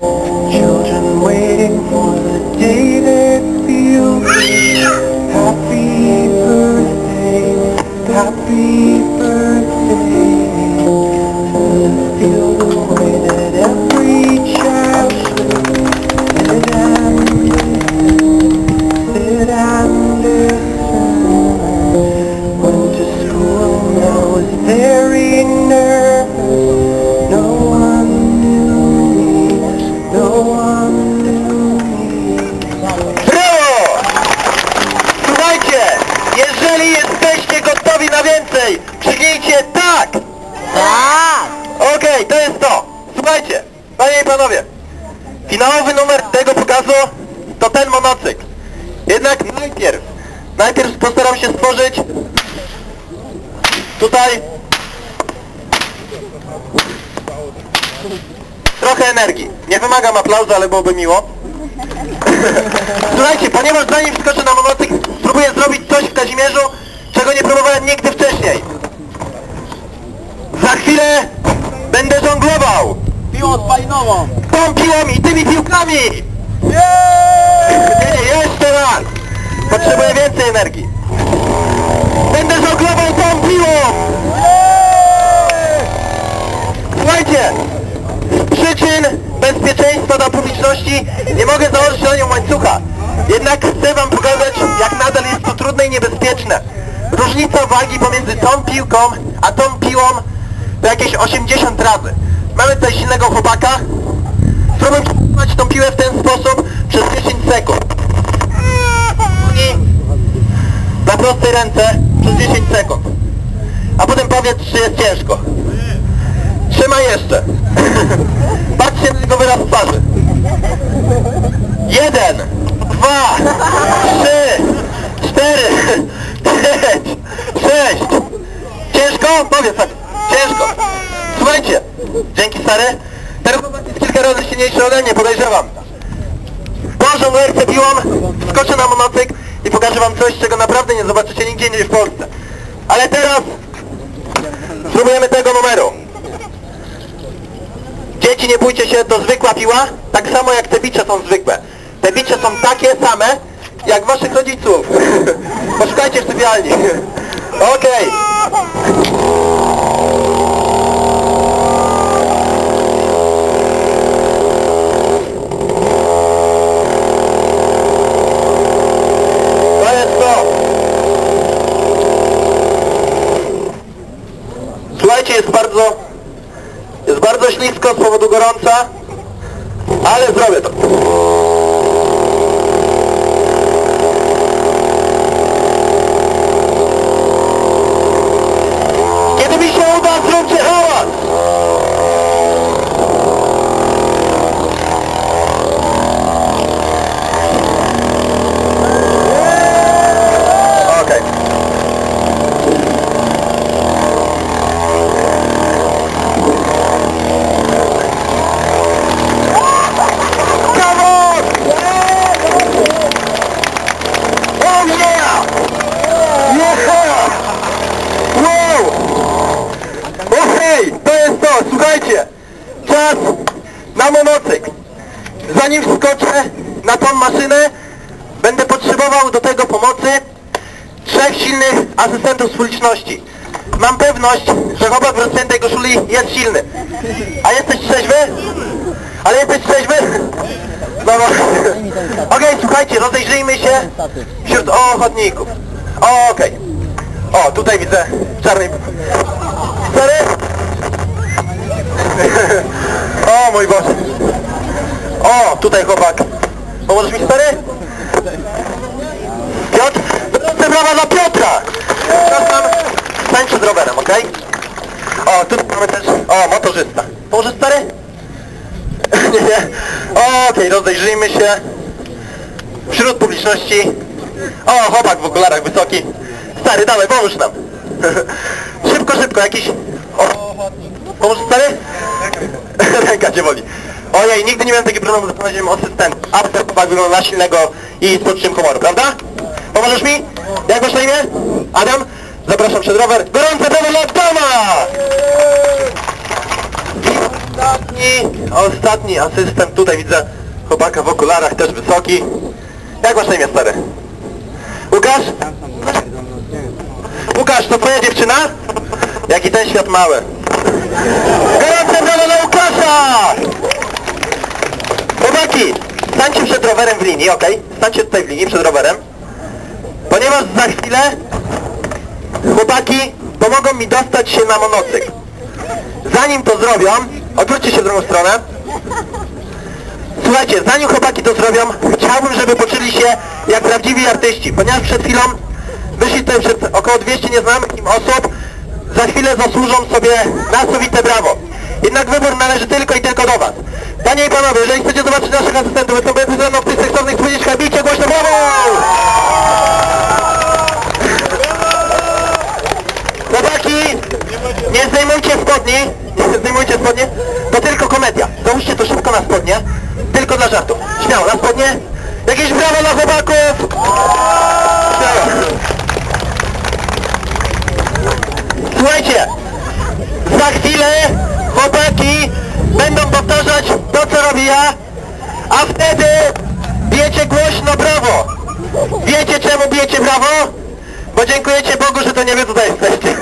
Children waiting for the day that feels Happy birthday, happy birthday tutaj trochę energii. Nie wymagam aplauzu, ale byłoby miło. Słuchajcie, ponieważ zanim wskoczę na monocykl, spróbuję zrobić coś w Kazimierzu, czego nie próbowałem nigdy wcześniej. Za chwilę będę żonglował Piłą spalinową! tą piłą i tymi piłkami! Nie, nie, jeszcze raz! Potrzebuję więcej energii. Będę żonglował tą piłą! Słuchajcie, z przyczyn bezpieczeństwa dla publiczności nie mogę założyć na nią łańcucha. Jednak chcę wam pokazać, jak nadal jest to trudne i niebezpieczne. Różnica wagi pomiędzy tą piłką, a tą piłą to jakieś 80 razy. Mamy tutaj silnego chłopaka. Spróbuję trzymać tą piłę w ten sposób przez 10 sekund. I na prostej ręce przez 10 sekund. A potem powiedz, czy jest ciężko. Trzymaj jeszcze. Patrzcie na jego wyraz twarzy. Jeden, dwa, trzy, cztery, pięć, sześć. Ciężko? Powiedz tak. Ciężko. Słuchajcie, dzięki stary. Ten chłopak jest kilka razy silniejszy ode mnie, podejrzewam. Bożą lerce piłą, skoczę na monocykl i pokażę wam coś, czego naprawdę nie zobaczycie nigdzie indziej w Polsce. Ale teraz spróbujemy tego numeru. Dzieci, nie bójcie się, to zwykła piła, tak samo jak te bicze są zwykłe. Te bicze są takie same, jak waszych rodziców. Poszukajcie w sypialni. Okej. To 자 Zanim wskoczę na tą maszynę, będę potrzebował do tego pomocy trzech silnych asystentów z publiczności. Mam pewność, że chłopak w rozciętej koszuli jest silny. A jesteś trzeźwy? Ale jesteś trzeźwy? No bo... Okej, słuchajcie, rozejrzyjmy się wśród ochotników. Okej. O, tutaj widzę czarny... Stary? O, mój Boże. O, tutaj chłopak. Pomożesz mi, stary? Piotr? Ręce brawa dla Piotra! Przepraszam, stań przed rowerem, okej? O, tutaj mamy też... O, motorzysta. Pomożesz, stary? nie, nie. Okej, rozejrzyjmy się. Wśród publiczności. O, chłopak w okularach wysoki. Stary, dawaj, pomóż nam. szybko, szybko, jakiś... O, pomóż, stary? Ręka cię boli. Ojej, nigdy nie miałem takiego problemu z znalezieniem asystenta. A ten chłopak wygląda na silnego i z poczuciem humoru, prawda? Pomożesz mi? Jak masz na imię? Adam? Zapraszam przed rower. Gorące brawa dla Adama! ostatni, ostatni asystent, tutaj widzę chłopaka w okularach, też wysoki. Jak masz na imię, stary? Łukasz? Łukasz, to twoja dziewczyna? Jaki ten świat mały. Gorące brawo dla Łukasza! Chłopaki, stańcie przed rowerem w linii, okej? Stańcie tutaj w linii przed rowerem. Ponieważ za chwilę chłopaki pomogą mi dostać się na monocykl. Zanim to zrobią, odwróćcie się w drugą stronę. Słuchajcie, zanim chłopaki to zrobią, chciałbym, żeby poczuli się jak prawdziwi artyści, ponieważ przed chwilą wyszli tutaj przed około 200 nieznanych im osób, za chwilę zasłużą sobie na sowite brawo. Jednak wybór należy tylko i tylko do Was. Panie i Panowie, jeżeli chcecie zobaczyć naszych asystentów, to będę ze mną w tych seksownych spódniczkach, bijcie głośno brawo! Chłopaki, nie zdejmujcie spodni, nie zdejmujcie spodni, to tylko komedia. Załóżcie to szybko na spodnie, tylko dla żartu. Śmiało, na spodnie. Jakieś brawo dla chłopaków! Śmiało. Słuchajcie, za chwilę chłopaki będą powtarzać to, co robię ja, a wtedy bijecie głośno brawo. Wiecie czemu bijecie brawo? Bo dziękujecie Bogu, że to nie wy tutaj jesteście.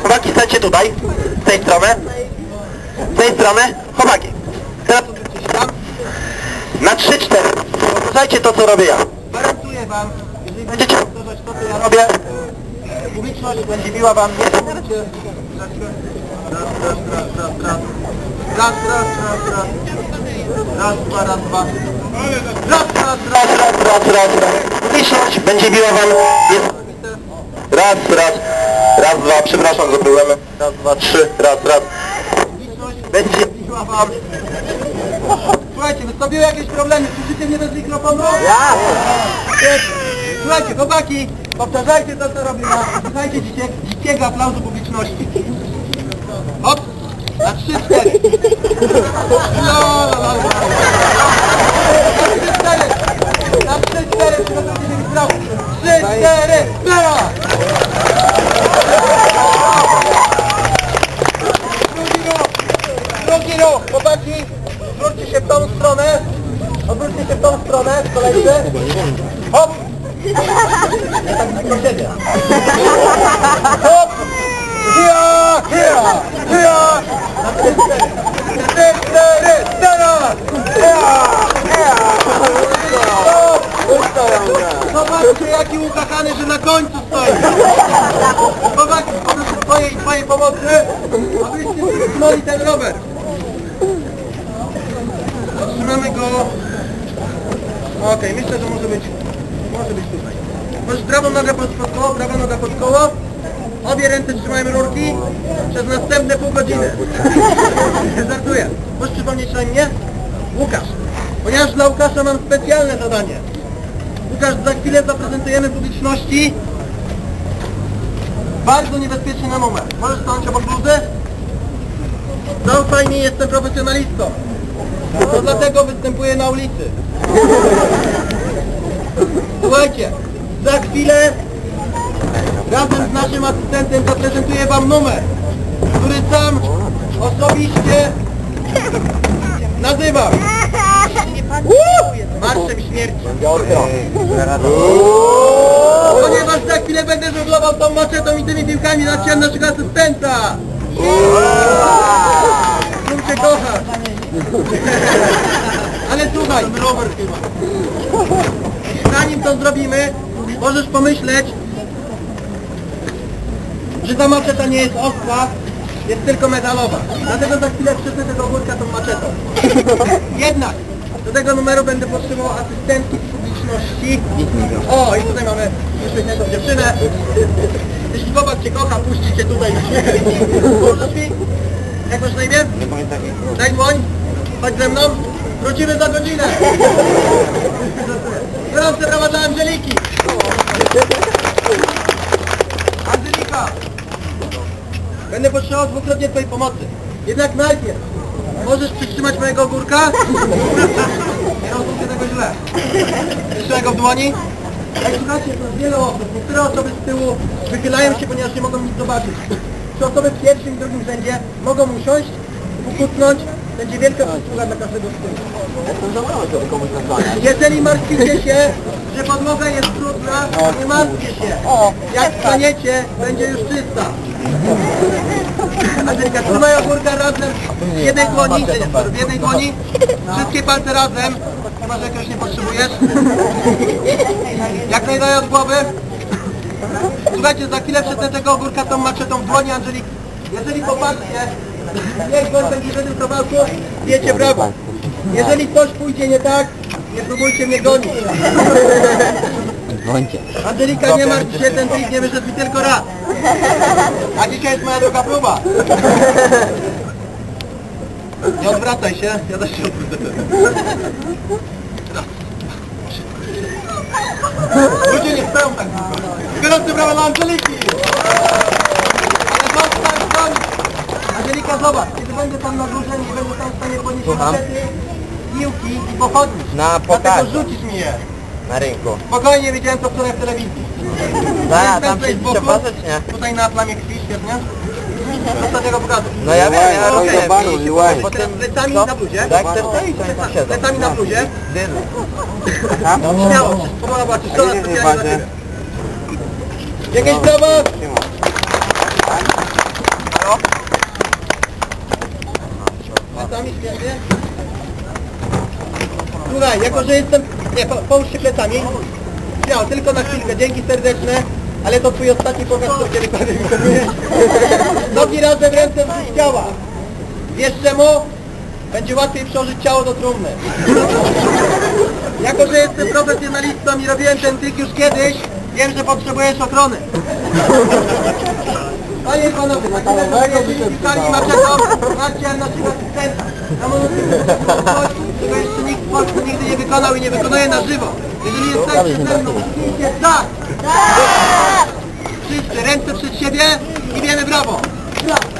Chłopaki, stańcie tutaj, z tej strony. Z tej strony. Chłopaki, teraz. Na 3-4. Powtarzajcie to, co robię ja. Gwarantuję wam, jeżeli będziecie powtarzać to, co ja robię, publiczność będzie biła wam nie. Raz, raz, raz, raz, raz. Raz, raz, raz, raz. Dwa, raz, dwa. Raz, raz, raz, raz, raz, raz, raz. Publiczność będzie biła wam... Raz, raz, raz, dwa, przepraszam za problemy. Raz, dwa, trzy, raz, raz. Będzie biła wam... Słuchajcie, wystąpiły jakieś problemy, słyszycie mnie bez mikrofonu? Ja! Słuchajcie, chłopaki, powtarzajcie to, co robimy. Słuchajcie dzicie, dzikiego aplauzu publiczności. Hop, na trzy, cztery. La, la, la, la. Na trzy, cztery. Na trzy, cztery. Trzy, cztery, zero! Drugi ruch, drugi ruch, chłopaki, zwróćcie się w tą stronę. Odwróćcie się w tą stronę, kolejny. Hop! Ja tak tylko siedzę. Hop! Hia! Hia! Hia! Na trzy, cztery. Trzy, cztery, zero! Hia! Hia! Hop! Zobaczcie jaki ukakany, że na końcu stoi. Chłopaki, poproszę twojej, twojej pomocy, abyście trzymali ten rower. Trzymamy go. Okej, myślę, że może być, może być tutaj. Możesz prawą nogę pod koło, prawa noga pod koło. Obie ręce trzymajmy rurki przez następne pół godziny. Żartuję. Możesz przypomnieć na imię? Łukasz. Ponieważ dla Łukasza mam specjalne zadanie. Łukasz, za chwilę zaprezentujemy publiczności bardzo niebezpieczny na numer. Możesz stanąć obok bluzy? Zaufaj mi, jestem profesjonalistą. To dlatego występuję na ulicy. Słuchajcie, za chwilę naszym asystentem zaprezentuję wam numer, który sam osobiście nazywam. Marszem śmierci. Ponieważ za chwilę będę żonglował tą maczetą i tymi piłkami ścian naszego asystenta. Lubię kochać. Ale słuchaj, zanim to zrobimy, możesz pomyśleć, że ta maczeta nie jest ostra, jest tylko metalowa. Dlatego za chwilę przytnę tego górka tą maczetą. Jednak do tego numeru będę potrzebował asystentki z publiczności. O, i tutaj mamy jedną dziewczynę. Jeśli chłopak Cię kocha, puści Cię tutaj? Jak masz na imię? Daj dłoń. Chodź ze mną. Wrócimy za godzinę. Brawa dla Angeliki. Angelika. Będę potrzebował dwukrotnie Twojej pomocy. Jednak najpierw możesz przytrzymać mojego ogórka? Nie rozumiem tego źle. Trzymaj go w dłoni. Ej, słuchajcie, to jest wiele osób. Niektóre osoby z tyłu wychylają się, ponieważ nie mogą nic zobaczyć. Czy osoby w pierwszym i drugim rzędzie mogą usiąść ukutnąć, będzie wielka przysługa dla każdego z tych. Jeżeli martwicie się, że podłoga jest brudna, nie martwcie się. Jak wstaniecie, będzie już czysta. Angelika, trzymaj ogórka razem w jednej dłoni, w jednej dłoni, wszystkie palce razem, chyba że jakoś nie potrzebujesz. Jak najdalej od głowy. Słuchajcie, za chwilę przetnę tego ogórka tą maczetą w dłoni Angeliki. Jeżeli popatrzcie, niech goń będzie w jednym kawałku, wiecie brawo. Jeżeli coś pójdzie nie tak, nie próbujcie mnie gonić. Dzwońcie. Angelika, nie martw się, ten trik nie wyszedł mi tylko raz. A dzisiaj jest moja druga próba. Nie odwracaj się, ja też się odwrócę. Ludzie nie stoją tak długo. Gorące brawa dla Angeliki! Ale zostań, stań! Angelika, zobacz, kiedy będę tam na górze, nie będę tam w stanie podnieść Słucham? piłki i pochodni. Na Dlatego pokazie. rzucisz mi je. Na rynku. Spokojnie, widziałem to wczoraj w telewizji. Ten tam się boku, przepatrzeć, nie? Tutaj na plamie krwi, świetnie. Ostatniego pokazu. No ja wiem, ja rozumiem. potem plecami na bluzie. Tak, stoi, to nie siedzą. Plecami na bluzie. Śmiało, pomola była czyszczona specjalnie dla Ciebie. Jakieś brawa? Halo? Plecami świetnie. Słuchaj, jako że jestem... Nie, po, połóż się plecami. Śmiało, tylko na chwilkę, dzięki serdeczne. Ale to twój ostatni pokaz, co kiedykolwiek wykonujesz. Nogi razem, ręce wzdłuż ciała. Wiesz czemu? Będzie łatwiej przełożyć ciało do trumny. Jako, że jestem profesjonalistą i robiłem ten trik już kiedyś, wiem, że potrzebujesz ochrony. Panie i panowie, na chwilę zostajecie pisali maczetą, macie naszego asystenta. Na monotoniczność, czego jeszcze nikt w Polsce nigdy nie wykonał i nie wykonuje na żywo. Jeżeli jesteście ze mną, kliknijcie tak! Wszyscy ręce przed siebie i wiemy brawo! Ojej!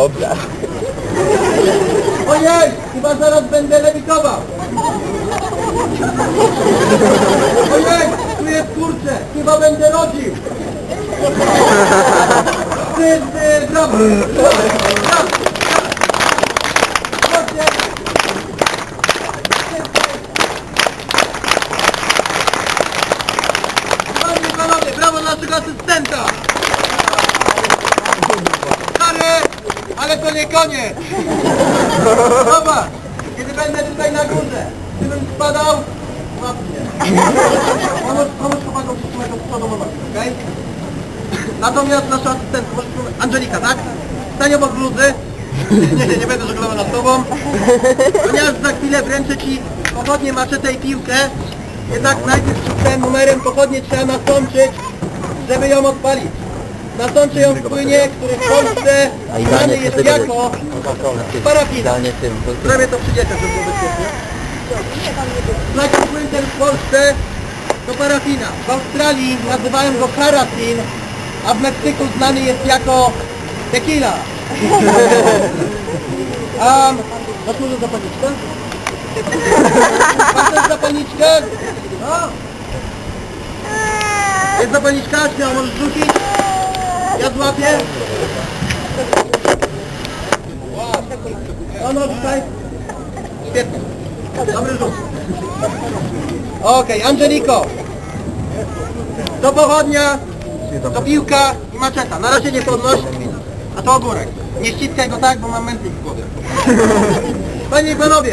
Dobrze. Ojej! Chyba zaraz będę lewitował! Ojej! Tu jest kurczę! Chyba będę rodził! Brawo! Brawo! Chodźcie! Panie i panowie, brawo dla naszego asystenta! Stary, ale to nie koniec! Zobacz, kiedy będę tutaj na górze, gdybym spadał, łap mnie. Pomóż, pomóż chłopakom przytrzymać od przodu moment, okej? Natomiast nasza asystent, może Angelika, tak? Stań obok bluzy. Nie, nie, nie będę żeglował nad tobą. Ponieważ za chwilę wręczę ci pochodnie maczetę i piłkę. Jednak najpierw przed tym numerem pochodnie trzeba nasączyć, żeby ją odpalić. Nasączę ją w płynie, który w Polsce znany jest jako parafina. Bo- Zrobię to przy dzieciach, żeby było bezpiecznie. Słuchajcie, płyn ten w Polsce to parafina. W Australii nazywają go parafin, a w Meksyku znany jest jako tequila. A masz może zapalniczkę? Masz zapalniczkę? No. Jest zapalniczka? Śmiało, możesz rzucić? Ja złapię. No, no, tutaj. Świetnie. Dobry rzut. Okej, Angeliko. To pochodnia, to piłka i maczeta. Na razie nie podnoś, a to ogórek. Nie ściskaj go tak, bo mam mętlik w głowie. Panie i panowie,